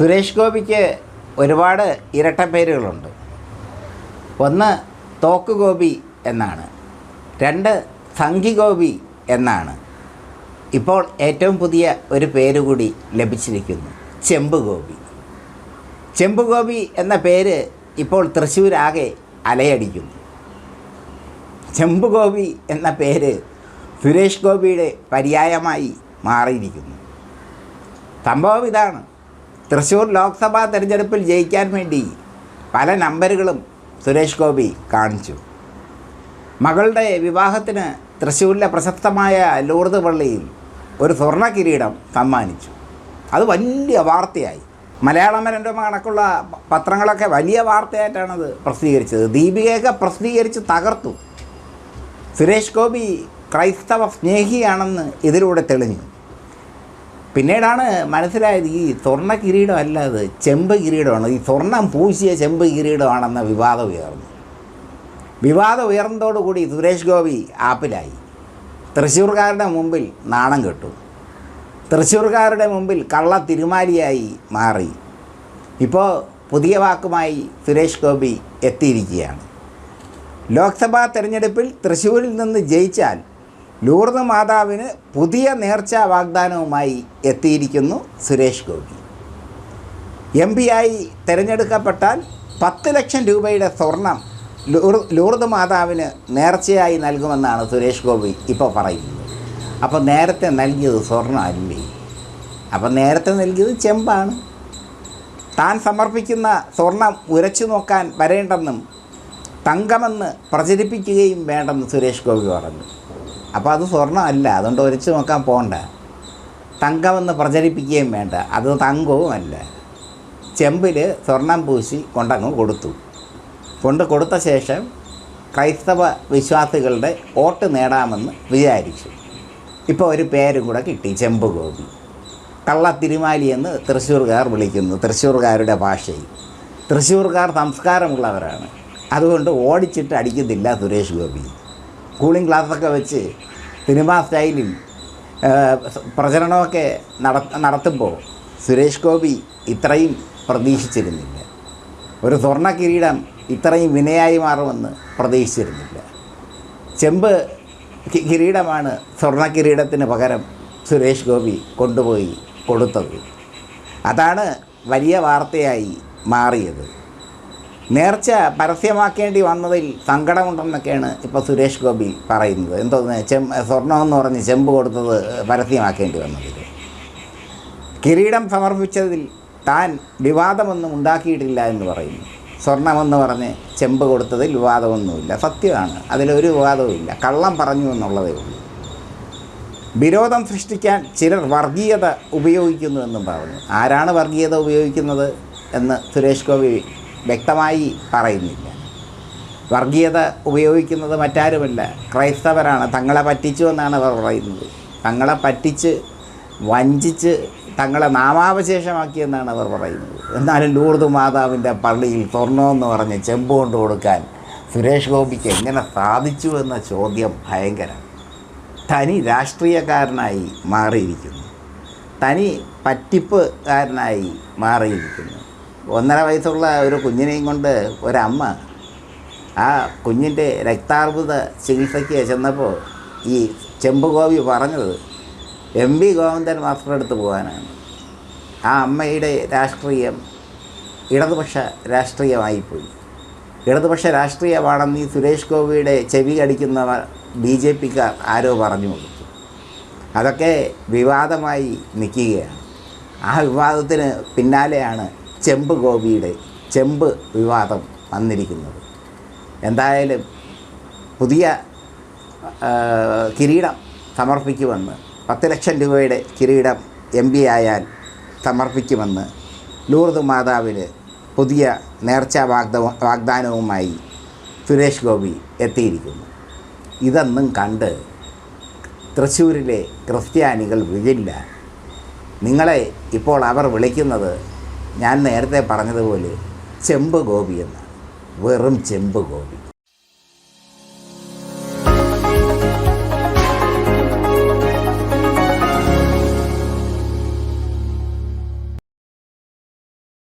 സുരേഷ് ഗോപിക്ക് ഒരുപാട് ഇരട്ട പേരുകളുണ്ട്. ഒന്ന് തോക്ക് ഗോപി എന്നാണ്. രണ്ട് സംഘി ഗോപി എന്നാണ്. ഇപ്പോൾ ഏറ്റവും പുതിയ ഒരു പേര് കൂടി ലഭിച്ചിരിക്കുന്നു. ചെമ്പ് ഗോപി. ചെമ്പ് ഗോപി എന്ന പേര് ഇപ്പോൾ തൃശ്ശൂരാകെ അലയടിക്കുന്നു. ചെമ്പ് ഗോപി എന്ന പേര് സുരേഷ് ഗോപിയുടെ പര്യായമായി മാറിയിരിക്കുന്നു. സംഭവം ഇതാണ്. തൃശ്ശൂർ ലോക്സഭാ തെരഞ്ഞെടുപ്പിൽ ജയിക്കാൻ വേണ്ടി പല നമ്പറുകളും സുരേഷ് ഗോപി കാണിച്ചു. മകളുടെ വിവാഹത്തിന് തൃശ്ശൂരിലെ പ്രശസ്തമായ ലൂർദ് പള്ളിയിൽ ഒരു സ്വർണ കിരീടം സമ്മാനിച്ചു. അത് വലിയ വാർത്തയായി. മലയാള മനോരമ കണക്കുള്ള പത്രങ്ങളൊക്കെ വലിയ വാർത്തയായിട്ടാണത് പ്രസിദ്ധീകരിച്ചത്. ദീപികയൊക്കെ പ്രസിദ്ധീകരിച്ച് തകർത്തു. സുരേഷ് ഗോപി ക്രൈസ്തവ സ്നേഹിയാണെന്ന് ഇതിലൂടെ തെളിഞ്ഞു. പിന്നീടാണ് മനസ്സിലായത് ഈ സ്വർണ കിരീടമല്ല അത് ചെമ്പ് കിരീടമാണ്. ഈ സ്വർണം പൂശിയ ചെമ്പ് കിരീടമാണെന്ന വിവാദം ഉയർന്നു. വിവാദം ഉയർന്നതോടുകൂടി സുരേഷ് ഗോപി ആപ്പിലായി. തൃശ്ശൂർക്കാരുടെ മുമ്പിൽ നാണം കെട്ടു. തൃശ്ശൂർക്കാരുടെ മുമ്പിൽ കള്ള തിരുമാലിയായി മാറി. ഇപ്പോൾ പുതിയ വാക്കുമായി സുരേഷ് ഗോപി എത്തിയിരിക്കുകയാണ്. ലോക്സഭാ തെരഞ്ഞെടുപ്പിൽ തൃശ്ശൂരിൽ നിന്ന് ജയിച്ചാൽ ലൂർദ് മാതാവിന് പുതിയ നേർച്ചാ വാഗ്ദാനവുമായി എത്തിയിരിക്കുന്നു സുരേഷ് ഗോപി. എം ആയി തിരഞ്ഞെടുക്കപ്പെട്ടാൽ പത്ത് ലക്ഷം രൂപയുടെ സ്വർണം ലൂർ ലൂർദ് മാതാവിന് നേർച്ചയായി നൽകുമെന്നാണ് സുരേഷ് ഗോപി ഇപ്പോൾ പറയുന്നത്. അപ്പോൾ നേരത്തെ നൽകിയത് സ്വർണമല്ലേ? അപ്പോൾ നേരത്തെ നൽകിയത് ചെമ്പാണ്. താൻ സമർപ്പിക്കുന്ന സ്വർണം ഉരച്ചു നോക്കാൻ വരേണ്ടെന്നും തങ്കമെന്ന് പ്രചരിപ്പിക്കുകയും വേണ്ടെന്ന് സുരേഷ് ഗോപി പറഞ്ഞു. അപ്പോൾ അത് സ്വർണമല്ല അതുകൊണ്ട് ഒരിച്ച് നോക്കാൻ പോകണ്ട തങ്കമെന്ന് പ്രചരിപ്പിക്കുകയും വേണ്ട. അത് തങ്കവും അല്ല. ചെമ്പിൽ സ്വർണം പൂശി കൊണ്ടങ്ങ് കൊടുത്തു. കൊണ്ട് കൊടുത്ത ശേഷം ക്രൈസ്തവ വിശ്വാസികളുടെ വോട്ട് നേടാമെന്ന് വിചാരിച്ചു. ഇപ്പോൾ ഒരു പേരും കൂടെ കിട്ടി ചെമ്പ് ഗോപി. കള്ള തിരുമാലി എന്ന് തൃശ്ശൂർകാർ വിളിക്കുന്നു തൃശ്ശൂർകാരുടെ ഭാഷയിൽ. തൃശ്ശൂർകാർ സംസ്കാരമുള്ളവരാണ്. അതുകൊണ്ട് ഓടിച്ചിട്ട് അടിക്കുന്നില്ല സുരേഷ് ഗോപി. കൂളിംഗ് ഗ്ലാസ്സൊക്കെ വെച്ച് സിനിമാ സ്റ്റൈലിൽ പ്രചരണമൊക്കെ നട നടത്തുമ്പോൾ സുരേഷ് ഗോപി ഇത്രയും പ്രതീക്ഷിച്ചിരുന്നില്ല. ഒരു സ്വർണ കിരീടം ഇത്രയും വിനയായി മാറുമെന്ന് പ്രതീക്ഷിച്ചിരുന്നില്ല. ചെമ്പ് കിരീടമാണ് സ്വർണ കിരീടത്തിന് പകരം സുരേഷ് ഗോപി കൊണ്ടുപോയി കൊടുത്തത്. അതാണ് വലിയ വാർത്തയായി മാറിയത്. നേർച്ച പരസ്യമാക്കേണ്ടി വന്നതിൽ സങ്കടമുണ്ടെന്നൊക്കെയാണ് ഇപ്പോൾ സുരേഷ് ഗോപി പറയുന്നത്. എന്തോന്ന് ചെം സ്വർണമെന്ന് പറഞ്ഞ് ചെമ്പ് കൊടുത്തത് പരസ്യമാക്കേണ്ടി വന്നതിൽ. കിരീടം സമർപ്പിച്ചതിൽ താൻ വിവാദമൊന്നും ഉണ്ടാക്കിയിട്ടില്ല എന്ന് പറയുന്നു. സ്വർണമെന്ന് പറഞ്ഞ് ചെമ്പ് കൊടുത്തതിൽ വിവാദമൊന്നുമില്ല. സത്യമാണ്. അതിലൊരു വിവാദവുമില്ല. കള്ളം പറഞ്ഞു എന്നുള്ളതേ ഉള്ളൂ. വിരോധം സൃഷ്ടിക്കാൻ ചിലർ വർഗീയത ഉപയോഗിക്കുന്നു എന്നും പറഞ്ഞു. ആരാണ് വർഗീയത ഉപയോഗിക്കുന്നത് എന്ന് സുരേഷ് ഗോപി വ്യക്തമായി പറയുന്നില്ല. വർഗീയത ഉപയോഗിക്കുന്നത് മറ്റാരുമല്ല. ക്രൈസ്തവരാണ്. തങ്ങളെ പറ്റിച്ചു എന്നാണ് അവർ പറയുന്നത്. തങ്ങളെ പറ്റിച്ച് വഞ്ചിച്ച് തങ്ങളെ നാമാവശേഷമാക്കിയെന്നാണ് അവർ പറയുന്നത്. എന്നാലും ലൂർദ് മാതാവിന്റെ പള്ളിയിൽ തുറന്നോന്ന് പറഞ്ഞ് ചെമ്പ് കൊണ്ട് കൊടുക്കാൻ സുരേഷ് ഗോപിക്ക് എങ്ങനെ സാധിച്ചു എന്ന ചോദ്യം ഭയങ്കരം. തനി രാഷ്ട്രീയക്കാരനായി മാറിയിരിക്കുന്നു. തനി പറ്റിപ്പുകാരനായി മാറിയിരിക്കുന്നു. ഒന്നര വയസ്സുള്ള ഒരു കുഞ്ഞിനെയും കൊണ്ട് ഒരമ്മ ആ കുഞ്ഞിന്റെ രക്താർബുദ ചികിത്സയ്ക്ക് ചെന്നപ്പോൾ ഈ ചെമ്പുകോവി പറഞ്ഞത് എം വി ഗോവിന്ദൻ മാസ്റ്റർ അടുത്ത് പോകാനാണ്. ആ അമ്മയുടെ രാഷ്ട്രീയം ഇടതുപക്ഷ രാഷ്ട്രീയമായിപ്പോയി. ഇടതുപക്ഷ രാഷ്ട്രീയമാണെന്ന് ഈ സുരേഷ് ഗോപിയുടെ ചെവി കടിക്കുന്നവർ ബി ജെ പിക്കാർ ആരോ പറഞ്ഞു കൊടുത്തു. അതൊക്കെ വിവാദമായി നിൽക്കുകയാണ്. ആ വിവാദത്തിന് പിന്നാലെയാണ് ചെമ്പ് ഗോപിയുടെ ചെമ്പ് വിവാദം വന്നിരിക്കുന്നത്. എന്തായാലും പുതിയ കിരീടം സമർപ്പിക്കുമെന്ന് പത്ത് ലക്ഷം രൂപയുടെ കിരീടം എം പി ആയാൽ സമർപ്പിക്കുമെന്ന് ലൂർദ് മാതാവിന് പുതിയ നേർച്ചാ വാഗ്ദ വാഗ്ദാനവുമായി സുരേഷ് ഗോപി എത്തിയിരിക്കുന്നു. ഇതെന്നും കണ്ട് തൃശ്ശൂരിലെ ക്രിസ്ത്യാനികൾ വിഴില്ല. നിങ്ങളെ ഇപ്പോൾ അവർ വിളിക്കുന്നത് ഞാൻ നേരത്തെ പറഞ്ഞതുപോലെ ചെമ്പ് ഗോപി എന്നാണ്. വെറും ചെമ്പ് ഗോപി.